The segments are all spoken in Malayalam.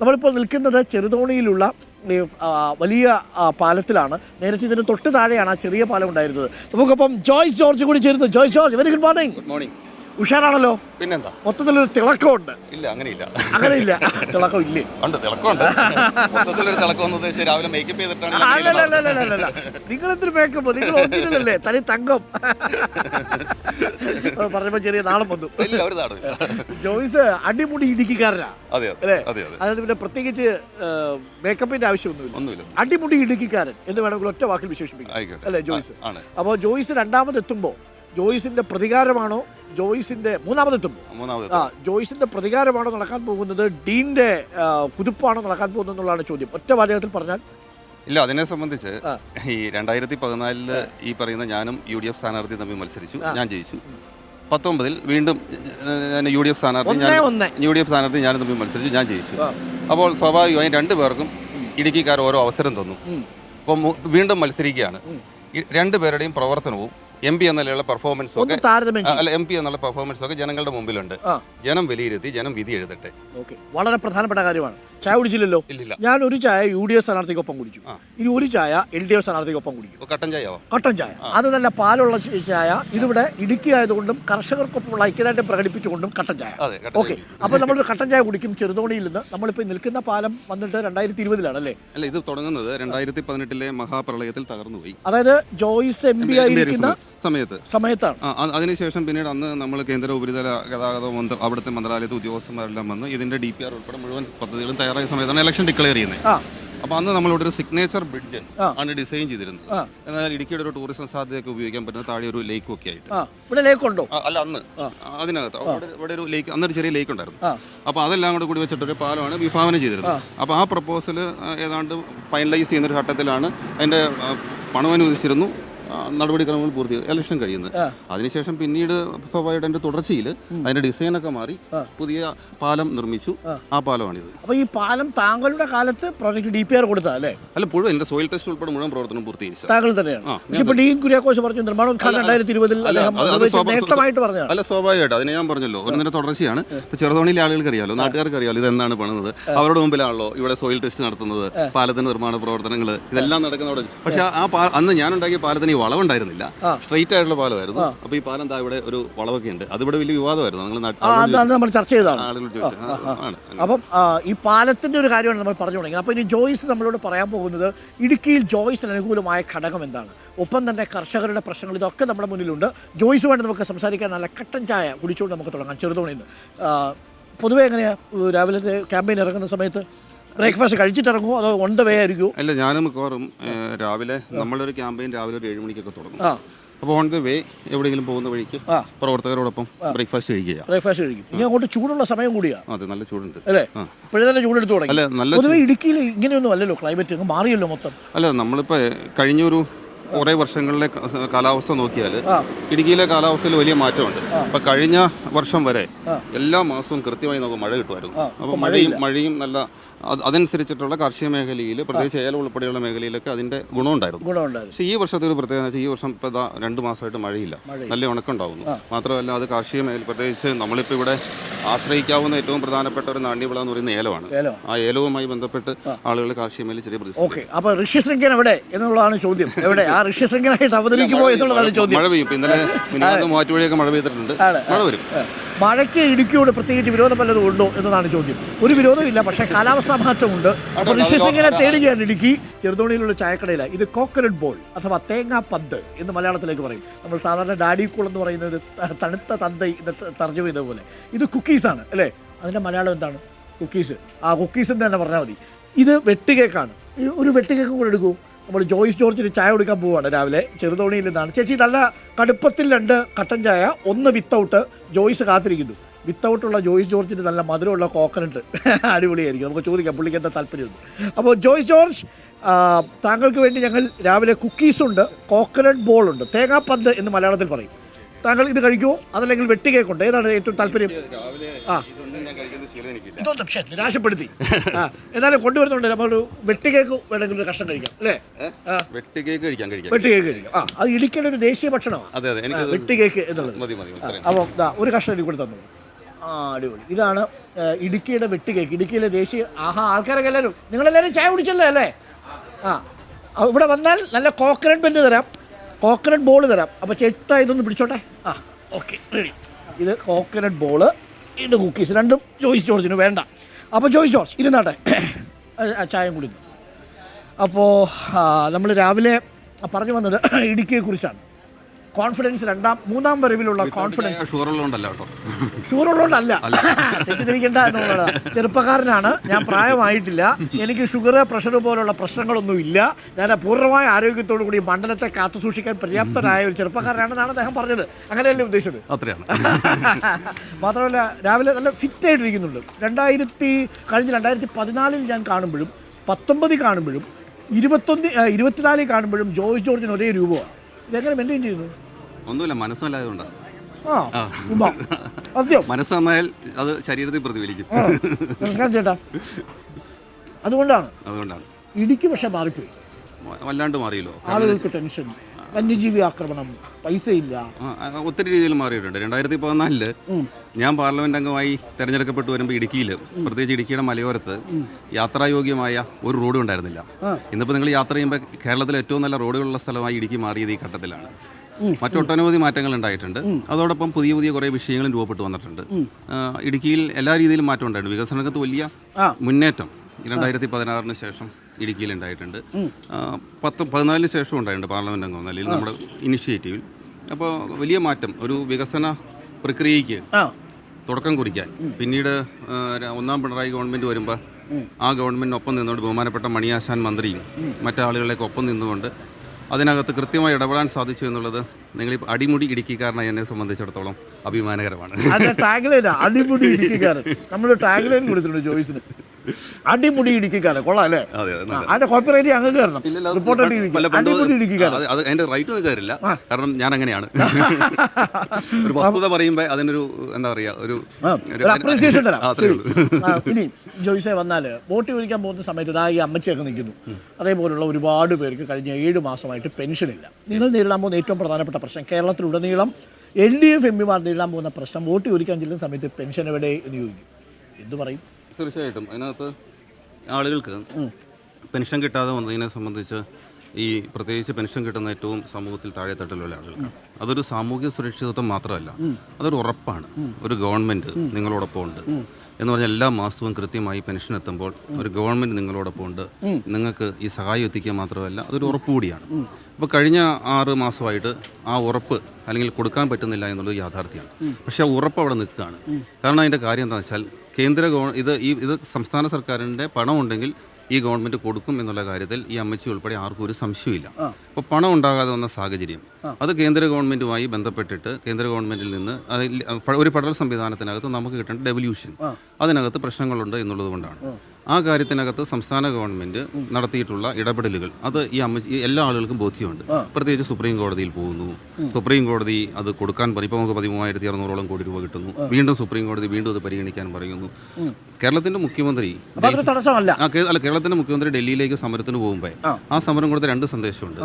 നമ്മളിപ്പോൾ നിൽക്കുന്നത് ചെറുതോണിയിലുള്ള വലിയ പാലത്തിലാണ്. നേരത്തെ ഇതിന് തൊട്ട് താഴെയാണ് ആ ചെറിയ പാലം ഉണ്ടായിരുന്നത്. നമുക്കപ്പം ജോയ്സ് ജോർജ് കൂടി ചേരുന്നു. Joyce George very good morning good morning ഉഷാറാണല്ലോ. പിന്നെന്താ? മൊത്തത്തിലൊരു തിളക്കമുണ്ട്. ഇല്ല അങ്ങനെയില്ല. അങ്ങനെ ഇല്ല തിളക്കം ഇല്ലേ? ഉണ്ട് തിളക്കമുണ്ട്. മൊത്തത്തിലൊരു തിളക്കം എന്ന് ഉദ്ദേശിച്ച് രാവിലെ മേക്കപ്പ് ചെയ്തിട്ടാണ്. നിങ്ങൾ എന്തൊരു മേക്കപ്പ് നിങ്ങൾ ഒറിജിനൽ അല്ലേ? തനി തങ്കം. പറഞ്ഞപ്പോ ചെറിയ നാളം വന്നു. ഇല്ല ഒരു ജോയിസ് അടിമുടി ഇടുക്കിക്കാരനാ. അതെ അതെ അതെ അതെ. അതായത് പിന്നെ പ്രത്യേകിച്ച് മേക്കപ്പിന്റെ ആവശ്യമൊന്നുമില്ല. ഒന്നുമില്ല. അടിമുടി ഇടുക്കിക്കാരൻ എന്ന് വേണമെങ്കിൽ ഒറ്റ വാക്കിൽ വിശേഷിപ്പിക്കാം. അല്ലെ ജോയിസ്? അപ്പോൾ ജോയിസ് രണ്ടാമത് എത്തുമ്പോൾ ജോയിസിന്റെ പ്രതികാരമാണോ ജോയ്സിന്റെ മൂന്നാമത് എത്തുമ്പോൾ മൂന്നാമത് ആ ജോയ്സിന്റെ പ്രതികാരമാണോ നടക്കാൻ പോകുന്നത്. ഡീന്റെ കുതിപ്പാണോ നടക്കാൻ പോകുന്നത് എന്നുള്ളതാണ് ചോദ്യം. ഒറ്റ വാചകത്തിൽ പറഞ്ഞാൽ? ഇല്ല അതിനെ സംബന്ധിച്ച് ഈ രണ്ടായിരത്തി പതിനാലിൽ ഈ പറയുന്ന ഞാനും യു ഡി എഫ് സ്ഥാനാർത്ഥി തമ്മിൽ മത്സരിച്ചു. ഞാൻ ജയിച്ചു. പത്തൊമ്പതിൽ വീണ്ടും യു ഡി എഫ് സ്ഥാനാർത്ഥി ഞാൻ യു ഡി എഫ് സ്ഥാനാർത്ഥി ഞാനും തമ്മിൽ മത്സരിച്ചു. ഞാൻ ജയിച്ചു. അപ്പോൾ സ്വാഭാവികമായും രണ്ടു പേർക്കും ഇടുക്കിക്കാർ ഓരോ അവസരം തന്നു. അപ്പം അപ്പോൾ വീണ്ടും മത്സരിക്കുകയാണ്. ഈ രണ്ടു പേരുടെയും പ്രവർത്തനവും എം പി എന്ന പെർഫോമൻസ് പെർഫോമൻസും ഒക്കെ അല്ല എം പി എന്നുള്ള പെർഫോമൻസ് ഒക്കെ ജനങ്ങളുടെ മുമ്പിലുണ്ട്. ജനം വിലയിരുത്തി ജനം വിധി എഴുതട്ടെ. ഓക്കെ. വളരെ പ്രധാനപ്പെട്ട കാര്യമാണ്. ചായ കുടിച്ചില്ലല്ലോ? ഇല്ലില്ല. ഞാൻ ഒരു ചായ യു ഡി എഫ് സ്ഥാനാർത്ഥിക്കൊപ്പം കുടിച്ചു. ഇനി ഒരു ചായ എൽ ഡി എഫ് സ്ഥാനാർത്ഥിക്കൊപ്പം കുടിക്കും. കട്ടൻ ചായ കട്ടൻ ചായ. അത് നല്ല പാലുള്ള ചായ. ഇതിവിടെ ഇടുക്കി ആയതുകൊണ്ടും കർഷകർക്കൊപ്പമുള്ള ഐക്യദാർഢ്യം പ്രകടിപ്പിച്ചുകൊണ്ടും കട്ടൻ ചായ. ഓക്കെ. അപ്പൊ അപ്പോൾ നമ്മൾ കട്ടൻ ചായ കുടിക്കും ചെറുതോണിയിൽ നിന്ന്. നമ്മളിപ്പോൾ നിൽക്കുന്ന പാലം വന്നിട്ട് രണ്ടായിരത്തി ഇരുപതിലാണ് അല്ലേ അല്ല ഇത് തുടങ്ങുന്നത് രണ്ടായിരത്തി പതിനെട്ടിലെ മഹാപ്രളയത്തിൽ തകർന്നുപോയി. അതായത് ജോയിസ് എം പി ആയിരിക്കുന്ന. സമയത്ത്? സമയത്താണ്. അതിനുശേഷം പിന്നീട് അന്ന് നമ്മൾ കേന്ദ്ര ഉപരിതല ഗതാഗത മന്ത്രി അവിടുത്തെ മന്ത്രാലയത്തെ ഉദ്യോഗസ്ഥന്മാരെല്ലാം വന്ന് ഇതിന്റെ ഡി പി ആർ ഉൾപ്പെടെ മുഴുവൻ പദ്ധതികളും തയ്യാറായ സമയത്താണ് ഇലക്ഷൻ ഡിക്ലെയർ ചെയ്യുന്നത്. അപ്പൊ അന്ന് നമ്മളിവിടെ ഒരു സിഗ്നേച്ചർ ബ്രിഡ്ജ് ആണ് ഡിസൈൻ ചെയ്തിരുന്നത്. എന്നാൽ ഇടുക്കിയുടെ ഒരു ടൂറിസം സാധ്യതയൊക്കെ ഉപയോഗിക്കാൻ പറ്റുന്ന താഴെ ഒരു ലേക്കും ഒക്കെ ആയിട്ട്. ഇവിടെ ലേക്കുണ്ടോ ആ, അല്ല അന്ന്. അതിനകത്ത്. ഇവിടെ ഒരു ലേക്ക് അന്നൊരു ചെറിയ ലേക്ക് ഉണ്ടായിരുന്നു. അപ്പൊ അതെല്ലാം കൂടെ കൂടി വെച്ചിട്ടൊരു പാലമാണ് വിഭാവനം ചെയ്തിരുന്നത്. അപ്പൊ ആ പ്രപ്പോസൽ ഏതാണ്ട് ഫൈനലൈസ് ചെയ്യുന്ന ഒരു ഘട്ടത്തിലാണ് അതിന്റെ പണം അനുവദിച്ചിരുന്നു. നടപടിക്രമങ്ങൾ പൂർത്തിയായി ഇലക്ഷൻ കഴിയുന്നത്. അതിനുശേഷം പിന്നീട് സ്വാഭാവികമായിട്ട് തുടർച്ചയിൽ തുടർച്ചയിൽ ഡിസൈൻ ഒക്കെ മാറി പുതിയ പാലം നിർമ്മിച്ചു. ആ. പാലമാണിത്. അപ്പോൾ ഈ പാലം താങ്കളുടെ കാലത്ത് പ്രോജക്റ്റ് ഡി പി ആർ കൊടുത്താ അല്ലേ? അല്ല മുഴുവൻ എന്റെ സോയിൽ ടെസ്റ്റ് ഉൾപ്പെടെ മുഴുവൻ പ്രവർത്തനം പൂർത്തീകരിച്ചു താങ്കൾ തന്നെയാണ്. ആ, പക്ഷെ ഇപ്പോൾ ഡീൻ കുര്യാക്കോസ് പറഞ്ഞു നിർമ്മാണോദ്ഘാടനം രണ്ടായിരത്തി ഇരുപതിൽ അല്ല, നേട്ടമായിട്ട് സ്വാഭാവികമായിട്ട് അതിനെ ഞാൻ പറഞ്ഞല്ലോ. ഒന്നിന്റെ തുടർച്ചയാണ്. ചെറുതോണിയിലെ ആളുകൾക്ക് അറിയാലോ നാട്ടുകാർക്ക് അറിയാലോ ഇത് എന്താണ് പണിത് അവരുടെ മുമ്പിലാണല്ലോ ഇവിടെ സോയിൽ ടെസ്റ്റ് നടത്തുന്നത് പാലത്തിന്റെ നിർമ്മാണ പ്രവർത്തനങ്ങൾ ഇതെല്ലാം നടക്കുന്നവിടെ പക്ഷെ ആ അന്ന് ഞാൻ ഉണ്ടാക്കിയ പാലത്തിന് വളവുണ്ടായിരുന്നില്ല. സ്ട്രൈറ്റ് സ്ട്രെയിറ്റ് ആയിട്ടുള്ള പാലമായിരുന്നു. അപ്പൊ ഈ പാലം താ ഇവിടെ ഒരു വളവൊക്കെ ഉണ്ട്. അതിവിടെ വലിയ വിവാദമായിരുന്നു. നിങ്ങൾ നമ്മൾ ചർച്ച ചെയ്തതാണ്. അപ്പം ഈ പാലത്തിന്റെ ഒരു കാര്യമാണ് നമ്മൾ പറഞ്ഞു തുടങ്ങിയത്. അപ്പൊ ഇനി ജോയിസ് നമ്മളോട് പറയാൻ പോകുന്നത് ഇടുക്കിയിൽ ജോയിസിന് അനുകൂലമായ ഘടകം എന്താണ്? ഒപ്പം തന്നെ കർഷകരുടെ പ്രശ്നങ്ങൾ ഇതൊക്കെ നമ്മുടെ മുന്നിലുണ്ട്. ജോയിസുമായിട്ട് നമുക്ക് സംസാരിക്കാൻ നല്ല കട്ടൻ ചായ കുടിച്ചുകൊണ്ട് നമുക്ക് തുടങ്ങാം. ചെറുതോണിയിൽ നിന്ന് ആ, പൊതുവേ എങ്ങനെയാ? രാവിലത്തെ ക്യാമ്പയിൻ ഇറങ്ങുന്ന സമയത്ത് ബ്രേക്ക്ഫാസ്റ്റ് കഴിച്ചിട്ട് ഇറങ്ങുമോ അതോ ഉണ്ട് വേ ആയിരിക്കും? അല്ല ഞാനും മിക്കവാറും രാവിലെ നമ്മളൊരു ക്യാമ്പയിൻ രാവിലെ ഒരു ഏഴ് മണിക്കൊക്കെ തുടങ്ങും. അപ്പോൾ ഓൺ ദ വേ എവിടെയെങ്കിലും പോകുന്ന വഴിക്ക്. പ്രവർത്തകരോടൊപ്പം ബ്രേക്ക്ഫാസ്റ്റ് കഴിക്കുക. ബ്രേക്ക്ഫാസ്റ്റ് കഴിക്കും. ഇനി അങ്ങോട്ട് ചൂടുള്ള സമയം കൂടിയാ. അതെ നല്ല ചൂടുണ്ട്. അല്ലേ. ഇപ്പോഴേ തന്നെ ചൂടെടുത്ത് തുടങ്ങി. അല്ല നല്ല പൊതുവെ ഇടുക്കിയിൽ ഇങ്ങനെയൊന്നും അല്ലല്ലോ ക്ലൈമറ്റ് അങ്ങ് മാറിയല്ലോ മൊത്തം. അല്ല നമ്മളിപ്പോൾ കഴിഞ്ഞൊരു കുറേ വർഷങ്ങളിലെ കാലാവസ്ഥ നോക്കിയാൽ ഇടുക്കിയിലെ കാലാവസ്ഥയിൽ വലിയ മാറ്റമുണ്ട്. അപ്പൊ കഴിഞ്ഞ വർഷം വരെ എല്ലാ മാസവും കൃത്യമായി നമുക്ക് മഴ കിട്ടുമായിരുന്നു. അപ്പൊ അപ്പോൾ മഴയും മഴയും നല്ല അതനുസരിച്ചിട്ടുള്ള കാർഷിക മേഖലയിൽ പ്രത്യേകിച്ച് ഏലം ഉൾപ്പെടെയുള്ള മേഖലയിലൊക്കെ അതിന്റെ ഗുണമുണ്ടായിരുന്നു. ഗുണമുണ്ടായിരുന്നു. പക്ഷേ ഈ വർഷത്തെ ഒരു പ്രത്യേകത വെച്ചാൽ ഈ വർഷം ഇപ്പോൾ രണ്ട് മാസമായിട്ട് മഴയില്ല. നല്ല ഉണക്കുണ്ടാവുന്നു മാത്രമല്ല അത് കാർഷിക മേഖല പ്രത്യേകിച്ച് നമ്മളിപ്പോൾ ഇവിടെ ആശ്രയിക്കാവുന്ന ഏറ്റവും പ്രധാനപ്പെട്ട ഒരു നാണ്യവിള എന്ന് പറയുന്ന ഏലമാണ്. ആ ഏലവുമായി ബന്ധപ്പെട്ട് ആളുകൾ കാർഷിക മേഖല ചെറിയ പ്രതിസന്ധി. ഓക്കെ. അപ്പോൾ ഋഷ്യശൃംഖൻ എവിടെ എന്നുള്ളതാണ് ചോദ്യം. എവിടെ? ആ ഋഷ്യശൃംഖനായിട്ട് അവതരിക്കുമോ എന്നുള്ളതാണ് ചോദ്യം. മഴ പെയ്യും. ഇപ്പൊ ഇന്നലെ മാറ്റുവഴിയൊക്കെ മൂവാറ്റുപുഴയൊക്കെ മഴ പെയ്തിട്ടുണ്ട്. മഴ വരും. മഴയ്ക്ക് ഇടുക്കിയോട് പ്രത്യേകിച്ച് വിരോധം വല്ലതും ഉണ്ടോ എന്നതാണ് ചോദ്യം. ഒരു വിരോധമില്ല പക്ഷേ കാലാവസ്ഥാ മാറ്റമുണ്ട്. അപ്പോൾ ഋഷ്യശൃംഖനെ തേടുകയാണ് ഇടുക്കി. ചെറുതോണിയിലുള്ള ചായക്കടയില. ഇത് കോക്കനട്ട് ബോൾ അഥവാ തേങ്ങാ പന്ത് എന്ന് മലയാളത്തിലേക്ക് പറയും. നമ്മൾ സാധാരണ ഡാഡി കൂൾ എന്ന് പറയുന്നത് ത- തണുത്ത തന്തൈ എന്ന് തർജമ ചെയ്ത പോലെ. ഇത് കുക്കീസാണ് അല്ലേ? അതിന്റെ മലയാളം എന്താണ്? കുക്കീസ് ആ കുക്കീസ് എന്ന് തന്നെ പറഞ്ഞാൽ മതി. ഇത് വെട്ടുകേക്കാണ്. ഒരു വെട്ടുകേക്ക് കൂടെ എടുക്കൂ. നമ്മൾ ജോയിസ് ജോർജിന് ചായ കൊടുക്കാൻ പോവുകയാണ് രാവിലെ. ചെറുതോണിയിൽ നിന്നാണ് ചേച്ചി നല്ല കടുപ്പത്തിൽ രണ്ട് കട്ടൻ ചായ ഒന്ന് വിത്തൗട്ട് ജോയിസ് കാത്തിരിക്കുന്നു. വിത്തൗട്ടുള്ള ജോയിസ് ജോർജിന് നല്ല മധുരമുള്ള കോക്കനട്ട്. അടിപൊളിയായിരിക്കും. നമുക്ക് ചോദിക്കാം പുള്ളിക്ക് എന്താ താല്പര്യമുണ്ട് അപ്പോൾ ജോയിസ് ജോർജ് താങ്കൾക്ക് വേണ്ടി ഞങ്ങൾ രാവിലെ കുക്കീസുണ്ട് കോക്കനട്ട് ബോളുണ്ട് തേങ്ങാപ്പന്ത് എന്ന് മലയാളത്തിൽ പറയും. താങ്കൾ ഇത് കഴിക്കുമോ അതല്ലെങ്കിൽ വെട്ടി വെട്ടുകേക്കുണ്ട്? ഏതാണ് ഏറ്റവും താല്പര്യം? ആ. ഇതൊന്നും പക്ഷേ നിരാശപ്പെടുത്തി. ആ എന്നാലും കൊണ്ടുവരുന്നുണ്ട്. നമ്മളൊരു വെട്ടുകേക്ക് വേണമെങ്കിൽ ഒരു കഷ്ണം കഴിക്കാം അല്ലേ? വെട്ടി കേക്ക് കഴിക്കാം കഴിക്കാം. വെട്ടുകേക്ക് കഴിക്കാം. ആ അത് ഇടുക്കിയുടെ ഒരു ദേശീയ ഭക്ഷണമാണ് അതെ അതെ എനിക്ക് വെട്ടുകേക്ക് എന്നുള്ളത്. മതി മതി അപ്പോൾ ഒരു കഷ്ണം എനിക്ക് കൂടി തന്നു ആ അടിപൊളി. ഇതാണ് ഇടുക്കിയുടെ വെട്ടി കേക്ക് ഇടുക്കിയിലെ ദേശീയ ആഹാ ആൾക്കാരൊക്കെ എല്ലാവരും നിങ്ങളെല്ലാവരും ചായ കുടിച്ചല്ലേ അല്ലേ? ആ ആ, ഇവിടെ വന്നാൽ നല്ല കോക്കനട്ട് ബെൻഡ് തരാം. കോക്കനട്ട് ബോൾ തരാം. അപ്പോൾ ചേട്ടാ ഇതൊന്ന് പിടിച്ചോട്ടെ? ആ. ഓക്കെ റെഡി ഇത് കോക്കനട്ട് ബോൾ ഇത് കുക്കീസ് രണ്ടും ജോയിസ് ജോർജിന് വേണ്ട. അപ്പോൾ ജോയിസ് ജോർജ് ഇരുന്നാട്ടെ. ചായയും കുടിക്കും. അപ്പോൾ നമ്മൾ രാവിലെ പറഞ്ഞു വന്നത് ഇടുക്കിയെക്കുറിച്ചാണ്. കോൺഫിഡൻസ് രണ്ടാം മൂന്നാം വരവിലുള്ള കോൺഫിഡൻസ് ഷുഗർ ഉള്ളതുകൊണ്ടല്ല കേട്ടോ. ഷുഗർ തെറ്റിദ്ധരിക്കേണ്ട എന്നുള്ളതാണ്. ചെറുപ്പക്കാരനാണ്. ഞാൻ പ്രായമായിട്ടില്ല. എനിക്ക് ഷുഗർ പ്രഷർ പോലുള്ള പ്രശ്നങ്ങളൊന്നും ഇല്ല ഞാൻ പൂർണമായ ആരോഗ്യത്തോടു കൂടി മണ്ഡലത്തെ കാത്തു സൂക്ഷിക്കാൻ പര്യാപ്തനായ ഒരു ചെറുപ്പക്കാരനാണെന്നാണ് അദ്ദേഹം പറഞ്ഞത്. അങ്ങനെയല്ലേ ഉദ്ദേശിച്ചത്? അത്രയാണ്. മാത്രമല്ല രാവിലെ നല്ല ഫിറ്റ് ആയിട്ടിരിക്കുന്നുണ്ട് രണ്ടായിരത്തി കഴിഞ്ഞ രണ്ടായിരത്തി പതിനാലിൽ ഞാൻ കാണുമ്പോഴും പത്തൊമ്പതിൽ കാണുമ്പോഴും ഇരുപത്തൊന്ന് ഇരുപത്തിനാലിൽ കാണുമ്പോഴും ജോയ്സ് ജോർജിന് ഒരേ രൂപമാണ്. ഇതെങ്ങനെ മെയിന്റെയിൻ ചെയ്യുന്നു? ഒന്നുമില്ല മനസ്സല്ലാതെ നല്ലതുകൊണ്ടാണ് ആ. ഉമ്മ. സത്യം. മനസ്സ് നന്നായാൽ അത് ശരീരത്തിൽ പ്രതിഫലിക്കും. നമസ്കാരം ചേട്ടാ. അതുകൊണ്ടാണ് അതുകൊണ്ടാണ്. ഇടുക്കി പക്ഷെ മാറിപ്പോയി. വല്ലാണ്ട് മാറിയല്ലോ. ആളുകൾക്ക് ടെൻഷൻ വന്യജീവി ആക്രമണം. പൈസയില്ല. ഒത്തിരി രീതിയിൽ മാറിയിട്ടുണ്ട്. രണ്ടായിരത്തി പതിനാലിൽ ഞാൻ പാർലമെന്റ് അംഗമായി തെരഞ്ഞെടുക്കപ്പെട്ടു വരുമ്പോൾ ഇടുക്കിയിൽ പ്രത്യേകിച്ച് ഇടുക്കിയുടെ മലയോരത്ത് യാത്രായോഗ്യമായ ഒരു റോഡും ഉണ്ടായിരുന്നില്ല. ഇന്നിപ്പോൾ നിങ്ങൾ യാത്ര ചെയ്യുമ്പോൾ കേരളത്തിലെ ഏറ്റവും നല്ല റോഡുകളുള്ള സ്ഥലമായി ഇടുക്കി മാറിയത് ഈ ഘട്ടത്തിലാണ്. മറ്റൊട്ടനവധി മാറ്റങ്ങൾ ഉണ്ടായിട്ടുണ്ട്. അതോടൊപ്പം പുതിയ പുതിയ കുറേ വിഷയങ്ങളും രൂപപ്പെട്ടു വന്നിട്ടുണ്ട്. ഇടുക്കിയിൽ എല്ലാ രീതിയിലും മാറ്റം ഉണ്ടായിട്ടുണ്ട്. വികസന രംഗത്ത് വലിയ മുന്നേറ്റം രണ്ടായിരത്തി പതിനാറിന് ശേഷം ഇടുക്കിയിൽ ഉണ്ടായിട്ടുണ്ട് പത്ത് പതിനാലിന് ശേഷം ഉണ്ടായിട്ടുണ്ട് പാർലമെന്റ് അംഗം നിലയിൽ നമ്മുടെ ഇനിഷ്യേറ്റീവിൽ. അപ്പോൾ വലിയ മാറ്റം ഒരു വികസന പ്രക്രിയയ്ക്ക് തുടക്കം കുറിക്കാൻ. പിന്നീട് ഒന്നാം പിണറായി ഗവൺമെന്റ് വരുമ്പോൾ ആ ഗവൺമെന്റിനൊപ്പം നിന്നുകൊണ്ട് ബഹുമാനപ്പെട്ട മണിയാശാൻ മന്ത്രിയും മറ്റാളുകളിലേക്ക് ഒപ്പം നിന്നുകൊണ്ട് അതിനകത്ത് കൃത്യമായി ഇടപെടാൻ സാധിച്ചു എന്നുള്ളത് നിങ്ങൾ അടിമുടി ഇടുക്കിക്കാരനായി എന്നെ സംബന്ധിച്ചിടത്തോളം അഭിമാനകരമാണ്. അടിമുടി ഇടുക്കിക്കാരൻ. നമ്മൾ ടാഗ്ലൈൻ കൊടുത്തിട്ടുണ്ട് ജോയ്സിന്. അടിമുടി ഇടുക്കിക്കാരൻ കൊള്ളാം അല്ലേ? അതെ അതെ അതിന്റെ കോപ്പിറൈറ്റ് അങ്ങ് കയറണം റിപ്പോർട്ട് അടിമുടി ഇടുക്കിക്കാരൻ അത് അത് അതിന്റെ റൈറ്റ് ഒന്നും കയറില്ല കാരണം ഞാൻ അങ്ങനെയാണ്. ഒരു വസ്തുത പറയുമ്പോൾ അതിനൊരു എന്താ പറയാ ഒരു അപ്രീസിയേഷൻ തരാം. ഇനി ജോയിസെ വന്നാൽ വോട്ട് ചോദിക്കാൻ പോകുന്ന സമയത്ത് ഇതാ ഈ അമ്മച്ചിയൊക്കെ നിൽക്കുന്നു. അതേപോലുള്ള ഒരുപാട് പേർക്ക് കഴിഞ്ഞ ഏഴ് മാസമായിട്ട് പെൻഷൻ ഇല്ല. നിങ്ങൾ നേരിടാൻ പോകുന്ന ഏറ്റവും പ്രധാനപ്പെട്ട പ്രശ്നം കേരളത്തിലുടനീളം എൽ ഡി എഫ് എം പിമാർ നേരിടാൻ പോകുന്ന പ്രശ്നം വോട്ട് ചോദിക്കാൻ ചെല്ലുന്ന സമയത്ത് പെൻഷൻ എവിടെ എന്ന് ചോദിക്കും. എന്ത് പറയും? തീർച്ചയായിട്ടും. അതിനകത്ത് ആളുകൾക്ക് പെൻഷൻ കിട്ടാതെ വന്നതിനെ സംബന്ധിച്ച് ഈ പ്രത്യേകിച്ച് പെൻഷൻ കിട്ടുന്ന ഏറ്റവും സമൂഹത്തിൽ താഴെത്തട്ടിലുള്ള ആളുകൾക്ക്. അതൊരു സാമൂഹ്യ സുരക്ഷിതത്വം മാത്രമല്ല. അതൊരു ഉറപ്പാണ്. ഒരു ഗവൺമെന്റ് നിങ്ങളോടൊപ്പം ഉണ്ട്. എന്ന് പറഞ്ഞാൽ എല്ലാ മാസവും കൃത്യമായി പെൻഷൻ എത്തുമ്പോൾ ഒരു ഗവൺമെന്റ് നിങ്ങളോടൊപ്പം ഉണ്ട്. നിങ്ങൾക്ക് ഈ സഹായം എത്തിക്കുക മാത്രമല്ല അതൊരു ഉറപ്പ് കൂടിയാണ്. അപ്പോൾ കഴിഞ്ഞ ആറ് മാസമായിട്ട് ആ ഉറപ്പ് അല്ലെങ്കിൽ കൊടുക്കാൻ പറ്റുന്നില്ല എന്നുള്ളത് യാഥാർത്ഥ്യമാണ്. പക്ഷേ ആ ഉറപ്പ് അവിടെ നിൽക്കുകയാണ്. കാരണം അതിന്റെ കാര്യം എന്താണെന്ന് വെച്ചാൽ കേന്ദ്ര ഗവ ഇത് ഈ ഇത് സംസ്ഥാന സർക്കാരിന്റെ പണം ഉണ്ടെങ്കിൽ ഈ ഗവൺമെന്റ് കൊടുക്കും എന്നുള്ള കാര്യത്തിൽ ഈ അമ്മച്ചി ഉൾപ്പെടെ ആർക്കും ഒരു സംശയമില്ല അപ്പോൾ പണം ഉണ്ടാകാതെ വന്ന സാഹചര്യം. അത് കേന്ദ്ര ഗവൺമെന്റുമായി ബന്ധപ്പെട്ടിട്ട് കേന്ദ്ര ഗവൺമെന്റിൽ നിന്ന് അതിൽ ഒരു ഫെഡറൽ സംവിധാനത്തിനകത്ത് നമുക്ക് കിട്ടേണ്ട ഡെവല്യൂഷൻ അതിനകത്ത് പ്രശ്നങ്ങളുണ്ട് എന്നുള്ളത് കൊണ്ടാണ്. ആ കാര്യത്തിനകത്ത് സംസ്ഥാന ഗവൺമെന്റ് നടത്തിയിട്ടുള്ള ഇടപെടലുകൾ. അത് ഈ അമ്മ ഈ എല്ലാ ആളുകൾക്കും ബോധ്യമുണ്ട്. പ്രത്യേകിച്ച് സുപ്രീം കോടതിയിൽ പോകുന്നു. സുപ്രീം കോടതി അത് കൊടുക്കാൻ പറയും ഇപ്പോൾ നമുക്ക് പതിമൂവായിരത്തി അറുന്നൂറോളം കോടി രൂപ കിട്ടുന്നു. വീണ്ടും സുപ്രീം കോടതി വീണ്ടും അത് പരിഗണിക്കാൻ പറയുന്നു. കേരളത്തിന്റെ മുഖ്യമന്ത്രി അതൊരു തടസ്സമല്ല. ആ കേ- അല്ല കേരളത്തിന്റെ മുഖ്യമന്ത്രി ഡൽഹിയിലേക്ക് സമരത്തിന് പോകുമ്പോൾ ആ. സമരം കൊടുത്ത രണ്ട് സന്ദേശമുണ്ട്.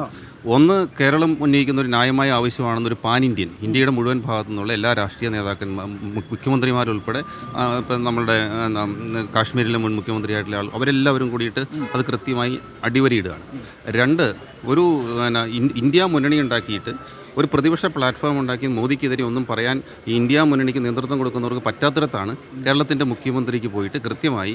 ഒന്ന് കേരളം ഉന്നയിക്കുന്ന ഒരു ന്യായമായ ആവശ്യമാണെന്ന് ഒരു പാൻ ഇന്ത്യൻ ഇന്ത്യയുടെ മുഴുവൻ ഭാഗത്തു നിന്നുള്ള എല്ലാ രാഷ്ട്രീയ നേതാക്കന്മാർ മു- മുഖ്യമന്ത്രിമാരുൾപ്പെടെ ആ, ഇപ്പം നമ്മുടെ ആ, ന- കാശ്മീരിലെ മുൻ മുഖ്യമന്ത്രിയായിട്ടുള്ള ആൾ അവരെല്ലാവരും കൂടിയിട്ട് അത് കൃത്യമായി അടിവരയിടുകയാണ്. രണ്ട് ഒരു പിന്നെ, ഇൻ- ഇന്ത്യ മുന്നണി ഉണ്ടാക്കിയിട്ട് ഒരു പ്രതിപക്ഷ പ്ലാറ്റ്ഫോം ഉണ്ടാക്കി മോദിക്കെതിരെ ഒന്നും പറയാൻ ഈ ഇന്ത്യ മുന്നണിക്ക് നേതൃത്വം കൊടുക്കുന്നവർക്ക് പറ്റാത്തിടത്താണ് കേരളത്തിന്റെ മുഖ്യമന്ത്രിക്ക് പോയിട്ട് കൃത്യമായി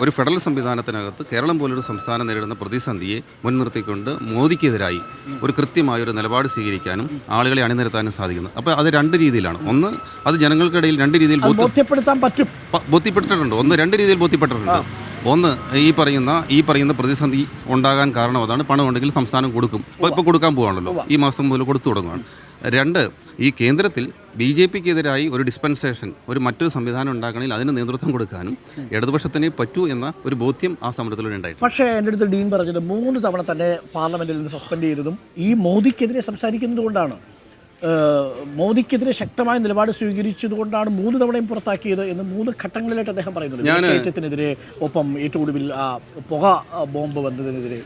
ഒരു ഫെഡറൽ സംവിധാനത്തിനകത്ത് കേരളം പോലൊരു സംസ്ഥാനം നേരിടുന്ന പ്രതിസന്ധിയെ മുൻനിർത്തിക്കൊണ്ട് മോദിക്കെതിരായി ഒരു കൃത്യമായ ഒരു നിലപാട് സ്വീകരിക്കാനും ആളുകളെ അണിനിരത്താനും സാധിക്കുന്നത് അപ്പോൾ അത് രണ്ട് രീതിയിലാണ്. ഒന്ന് അത് ജനങ്ങൾക്കിടയിൽ രണ്ട് രീതിയിൽ ബോധ്യപ്പെടുത്താൻ പറ്റും. ബോധ്യപ്പെട്ടിട്ടുണ്ട്. ഒന്ന് രണ്ട് രീതിയിൽ ബോധ്യപ്പെട്ടിട്ടുണ്ട്. ഒന്ന് ഈ പറയുന്ന ഈ പറയുന്ന പ്രതിസന്ധി ഉണ്ടാകാൻ കാരണം അതാണ്. പണം ഉണ്ടെങ്കിൽ സംസ്ഥാനം കൊടുക്കും. അപ്പോൾ ഇപ്പോൾ കൊടുക്കാൻ പോവാണല്ലോ. ഈ മാസം മുതൽ കൊടുത്തു തുടങ്ങുകയാണ് രണ്ട് ഈ കേന്ദ്രത്തിൽ ബി ജെ പിക്കെതിരായി ഒരു ഡിസ്പെൻസേഷൻ ഒരു മറ്റൊരു സംവിധാനം ഉണ്ടാക്കണമെങ്കിൽ അതിന് നേതൃത്വം കൊടുക്കാനും ഇടതുപക്ഷത്തിനെ പറ്റൂ എന്ന ഒരു ബോധ്യം ആ സമരത്തിലൂടെ ഉണ്ടായിട്ടുണ്ട്. പക്ഷേ എന്റെ അടുത്ത് ഡീൻ പറഞ്ഞത് മൂന്ന് തവണ തന്നെ പാർലമെന്റിൽ നിന്ന് സസ്പെൻഡ് ചെയ്തതും ഈ മോദിക്കെതിരെ സംസാരിക്കുന്നത് കൊണ്ടാണ് മോദിക്കെതിരെ ശക്തമായ നിലപാട് സ്വീകരിച്ചതുകൊണ്ടാണ് മൂന്ന് തവണയും പുറത്താക്കിയത് എന്ന് മൂന്ന് ഘട്ടങ്ങളിലായിട്ട് അദ്ദേഹം പറയുന്നത് ഏറ്റത്തിനെതിരെ ഒപ്പം ഏറ്റവും ഒടുവിൽ ആ പുക ബോംബ് വന്നതിനെതിരെ.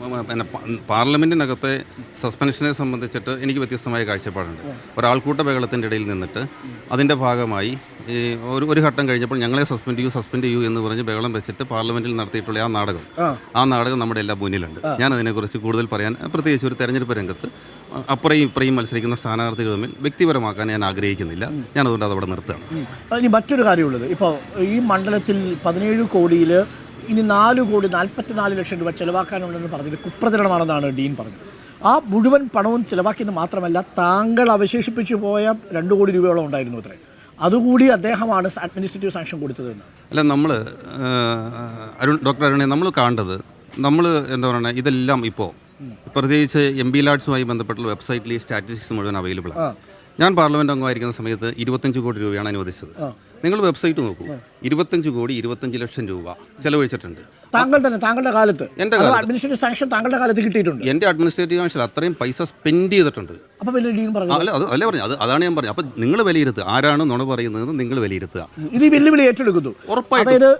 പിന്നെ പാർലമെന്റിനകത്തെ പാർലമെന്റിനകത്തെ സസ്പെൻഷനെ സംബന്ധിച്ചിട്ട് എനിക്ക് വ്യത്യസ്തമായ കാഴ്ചപ്പാടുണ്ട്. ഒരാൾക്കൂട്ട ബഹളത്തിന്റെ ഇടയിൽ നിന്നിട്ട് അതിന്റെ ഭാഗമായി ഈ ഒരു ഒരു ഘട്ടം കഴിഞ്ഞപ്പോൾ ഞങ്ങളെ സസ്പെൻഡ് ചെയ്യൂ സസ്പെൻഡ് ചെയ്യൂ എന്ന് പറഞ്ഞ് ബഹളം വെച്ചിട്ട് പാർലമെന്റിൽ നടത്തിയിട്ടുള്ള ആ നാടകം. ആ. നാടകം നമ്മുടെ എല്ലാ മുന്നിലുണ്ട്. ഞാൻ അതിനെക്കുറിച്ച് കൂടുതൽ പറയാൻ പ്രത്യേകിച്ച് ഒരു തെരഞ്ഞെടുപ്പ് രംഗത്ത് അപ്പുറയും ഇപ്പുറയും മത്സരിക്കുന്ന സ്ഥാനാർത്ഥികൾ തമ്മിൽ വ്യക്തിപരമാക്കാൻ ഞാൻ ആഗ്രഹിക്കുന്നില്ല. ഞാൻ അതുകൊണ്ട് അതവിടെ നിർത്തുകയാണ്. ഇനി മറ്റൊരു കാര്യമുള്ളത്. ഇപ്പോൾ ഈ മണ്ഡലത്തിൽ പതിനേഴ് കോടിയിൽ ഇനി നാല് കോടി നാൽപ്പത്തിനാല് ലക്ഷം രൂപ ചിലവാക്കാനുണ്ടെന്ന് പറഞ്ഞത് കുപ്രചരണമാണെന്നാണ് ഡീൻ പറഞ്ഞത്. ആ മുഴുവൻ പണവും ചിലവാക്കിയെന്ന് മാത്രമല്ല താങ്കൾ അവശേഷിപ്പിച്ചു പോയ രണ്ട് കോടി രൂപയോളം ഉണ്ടായിരുന്നു അത്രേ. അതുകൂടി അദ്ദേഹമാണ് അഡ്മിനിസ്ട്രേറ്റീവ് സാങ്ഷൻ കൊടുത്തതെന്ന്. അല്ല നമ്മൾ അരുൺ ഡോക്ടർ അരുണെ നമ്മൾ കാണേണ്ടത് നമ്മൾ എന്താ പറയുക ഇതെല്ലാം ഇപ്പോൾ പ്രത്യേകിച്ച് എം ബി ലാഡ്സുമായി ബന്ധപ്പെട്ടുള്ള വെബ്സൈറ്റിൽ ഈ സ്റ്റാറ്റിസ്റ്റിക്സ് മുഴുവൻ അവൈലബിൾ ആണ് ഞാൻ പാർലമെന്റ് അംഗമായിരിക്കുന്ന സമയത്ത് ഇരുപത്തഞ്ച് കോടി രൂപയാണ് അനുവദിച്ചത്. നിങ്ങൾ വെബ്സൈറ്റ് നോക്കൂ. ഇരുപത്തഞ്ച് കോടി ഇരുപത്തഞ്ച് ലക്ഷം രൂപ ചെലവഴിച്ചിട്ടുണ്ട്. താങ്കൾ തന്നെ താങ്കളുടെ കാലത്ത്. എന്റെ അഡ്മിനിസ്ട്രേറ്റീവ് സാങ്ഷൻ താങ്കളുടെ കാലത്ത് കിട്ടിയിട്ടുണ്ട്? എന്റെ അഡ്മിനിസ്ട്രേറ്റീവ് സാങ്ഷൻ അത്രയും പൈസ സ്പെൻഡ് ചെയ്തിട്ടുണ്ട്. അപ്പൊ അല്ല അത് അല്ലേ പറഞ്ഞു അത് അതാണ് ഞാൻ പറഞ്ഞു അപ്പൊ നിങ്ങൾ വിലയിരുത്തുക. ആരാണ് നുണ പറയുന്നത് നിങ്ങൾ വിലയിരുത്തുക. ഇത് വെല്ലുവിളി ഏറ്റെടുക്കുന്നു. അതായത്